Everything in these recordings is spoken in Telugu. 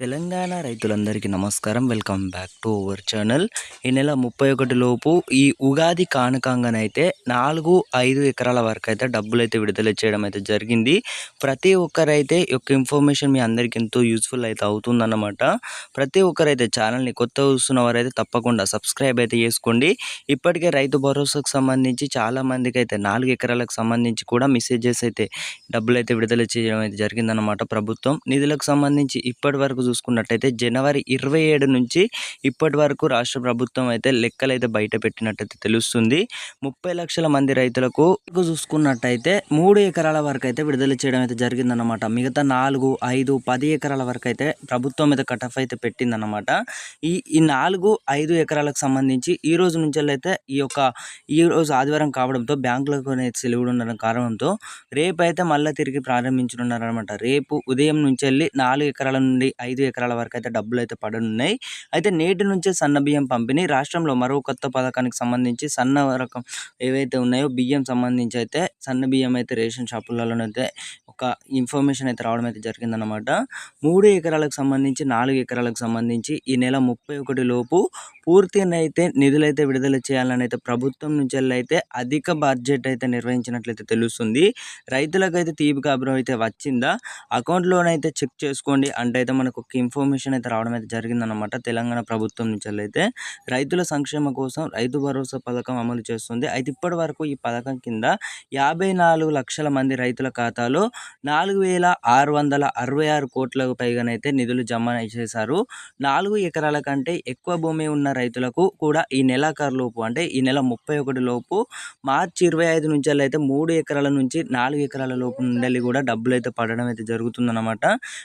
తెలంగాణ రైతులందరికీ నమస్కారం. Welcome back to our channel. ఈ నెల ముప్పై ఒకటి లోపు ఈ ఉగాది కానుకంగానైతే నాలుగు ఐదు ఎకరాల వరకు అయితే డబ్బులు అయితే విడుదల చేయడం అయితే జరిగింది. ప్రతి ఒక్కరైతే యొక్క ఇన్ఫర్మేషన్ మీ అందరికీ ఎంతో యూస్ఫుల్ అయితే అవుతుందన్నమాట. ప్రతి ఒక్కరైతే ఛానల్ని కొత్త చూస్తున్న వారైతే తప్పకుండా సబ్స్క్రైబ్ అయితే చేసుకోండి. ఇప్పటికే రైతు భరోసాకు సంబంధించి చాలామందికి అయితే నాలుగు ఎకరాలకు సంబంధించి కూడా మెసేజెస్ అయితే డబ్బులు అయితే విడుదల చేయడం అయితే జరిగిందన్నమాట ప్రభుత్వం. నిధులకు సంబంధించి ఇప్పటి వరకు చూసుకున్నట్టయితే జనవరి ఇరవై ఏడు నుంచి ఇప్పటి వరకు రాష్ట్ర ప్రభుత్వం అయితే లెక్కలైతే బయట పెట్టినట్టయితే తెలుస్తుంది. ముప్పై లక్షల మంది రైతులకు చూసుకున్నట్టయితే మూడు ఎకరాల వరకు అయితే విడుదల చేయడం అయితే జరిగిందన్నమాట. మిగతా నాలుగు ఐదు పది ఎకరాల వరకు అయితే ప్రభుత్వం మీద కటఫ్ అయితే పెట్టిందన్నమాట. ఈ ఈ నాలుగు ఐదు ఎకరాలకు సంబంధించి ఈ రోజు నుంచి అయితే ఈ యొక్క ఈ రోజు ఆదివారం కావడంతో బ్యాంకులకు సెలవులు ఉండడం కారణంతో రేపు అయితే మళ్ళీ తిరిగి ప్రారంభించనున్నారనమాట రేపు ఉదయం నుంచి వెళ్ళి నాలుగు ఎకరాల నుండి ఐదు ఐదు ఎకరాల వరకు అయితే డబ్బులు అయితే పడనున్నాయి. అయితే నేటి నుంచే సన్న బియ్యం పంపిణీ. రాష్ట్రంలో మరో కొత్త పథకానికి సంబంధించి సన్న రకం ఏవైతే ఉన్నాయో బియ్యం సంబంధించి అయితే సన్న బియ్యం అయితే రేషన్ షాపులలోనైతే ఒక ఇన్ఫర్మేషన్ అయితే రావడం అయితే జరిగిందనమాట మూడు ఎకరాలకు సంబంధించి నాలుగు ఎకరాలకు సంబంధించి ఈ నెల ముప్పై ఒకటి లోపు పూర్తినైతే నిధులైతే విడుదల చేయాలని అయితే ప్రభుత్వం నుంచి అయితే అధిక బడ్జెట్ అయితే నిర్వహించినట్లయితే తెలుస్తుంది. రైతులకైతే తీపి కాబరం అయితే వచ్చిందా? అకౌంట్లోనైతే చెక్ చేసుకోండి. అంటే అయితే మనకు ఒక ఇన్ఫర్మేషన్ అయితే రావడం అయితే జరిగిందనమాట తెలంగాణ ప్రభుత్వం నుంచి అయితే. రైతుల సంక్షేమ కోసం రైతు భరోసా పథకం అమలు చేస్తుంది. అయితే ఇప్పటి వరకు ఈ పథకం కింద యాభై నాలుగు లక్షల మంది రైతుల ఖాతాలో నాలుగు వేల ఆరు వందల అరవై ఆరు కోట్లకు పైగానైతే నిధులు జమ చేశారు. నాలుగు ఎకరాల కంటే ఎక్కువ భూమి ఉన్న రైతులకు కూడా ఈ నెలాఖరు లోపు అంటే ఈ నెల ముప్పై ఒకటి లోపు మార్చి ఇరవై ఐదు నుంచి అయితే మూడు ఎకరాల నుంచి నాలుగు ఎకరాల లోపు నుండి కూడా డబ్బులు అయితే పడడం అయితే జరుగుతుందన్నమాట.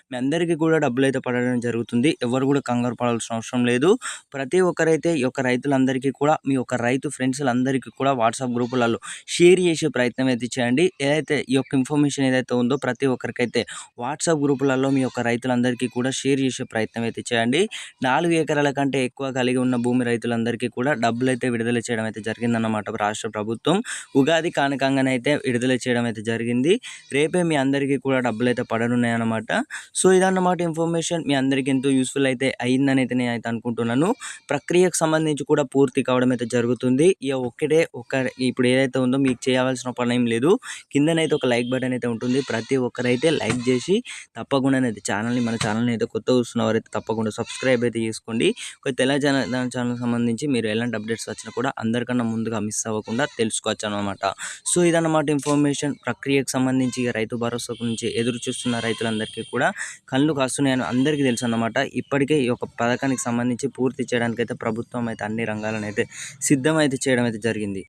మీ అందరికీ కూడా డబ్బులు అయితే పడడం జరుగుతుంది. ఎవరు కూడా కంగారు పడాల్సిన అవసరం లేదు. ప్రతి ఒక్కరైతే ఈ యొక్క రైతులందరికీ కూడా మీ యొక్క రైతు ఫ్రెండ్స్లందరికీ కూడా వాట్సాప్ గ్రూపులలో షేర్ చేసే ప్రయత్నం అయితే చేయండి. ఏదైతే ఈ యొక్క ఇన్ఫర్మేషన్ ఏదైతే ఉందో ప్రతి ఒక్కరికైతే వాట్సాప్ గ్రూపులలో మీ యొక్క రైతులందరికీ కూడా షేర్ చేసే ప్రయత్నం అయితే చేయండి. నాలుగు ఎకరాల కంటే ఎక్కువ కలిగి ఉన్న భూమి రైతులందరికీ కూడా డబ్బులు అయితే విడుదల చేయడం అయితే జరిగిందన్నమాట రాష్ట్ర ప్రభుత్వం. ఉగాది కానుకంగానైతే విడుదల చేయడం అయితే జరిగింది. రేపే మీ అందరికీ కూడా డబ్బులు అయితే పడనున్నాయన్నమాట. సో ఇదన్నమాట ఇన్ఫర్మేషన్. మీ అందరికీ ఎంతో యూస్ఫుల్ అయితే అయిందని అయితే నేను అయితే అనుకుంటున్నాను. ప్రక్రియకు సంబంధించి కూడా పూర్తి కావడం అయితే జరుగుతుంది. ఇక ఒక్కటే ఒక ఇప్పుడు ఏదైతే ఉందో మీకు చేయవలసిన పని ఏం లేదు. కిందనైతే ఒక లైక్ బటన్ అయితే ఉంటుంది. ప్రతి ఒక్కరైతే లైక్ చేసి తప్పకుండా అయితే ఛానల్ని మన ఛానల్ని అయితే కొత్త చూస్తున్నవారైతే తప్పకుండా సబ్స్క్రైబ్ అయితే చేసుకోండి. ఒక తెల్ల ఛానల్ ఛానల్ సంబంధించి మీరు ఎలాంటి అప్డేట్స్ వచ్చినా కూడా అందరికన్నా ముందుగా మిస్ అవ్వకుండా తెలుసుకోవచ్చు అనమాట సో ఇదన్నమాట ఇన్ఫర్మేషన్. ప్రక్రియకు సంబంధించి రైతు భరోసా గురించి ఎదురు చూస్తున్న రైతులందరికీ కూడా కళ్ళు కాస్తున్నాయని అందరికీ తెలుసు అన్నమాట ఇప్పటికే ఈ యొక్క పథకానికి సంబంధించి పూర్తి చేయడానికి అయితే ప్రభుత్వం అయితే అన్ని రంగాలను అయితే సిద్ధం అయితే చేయడం అయితే జరిగింది.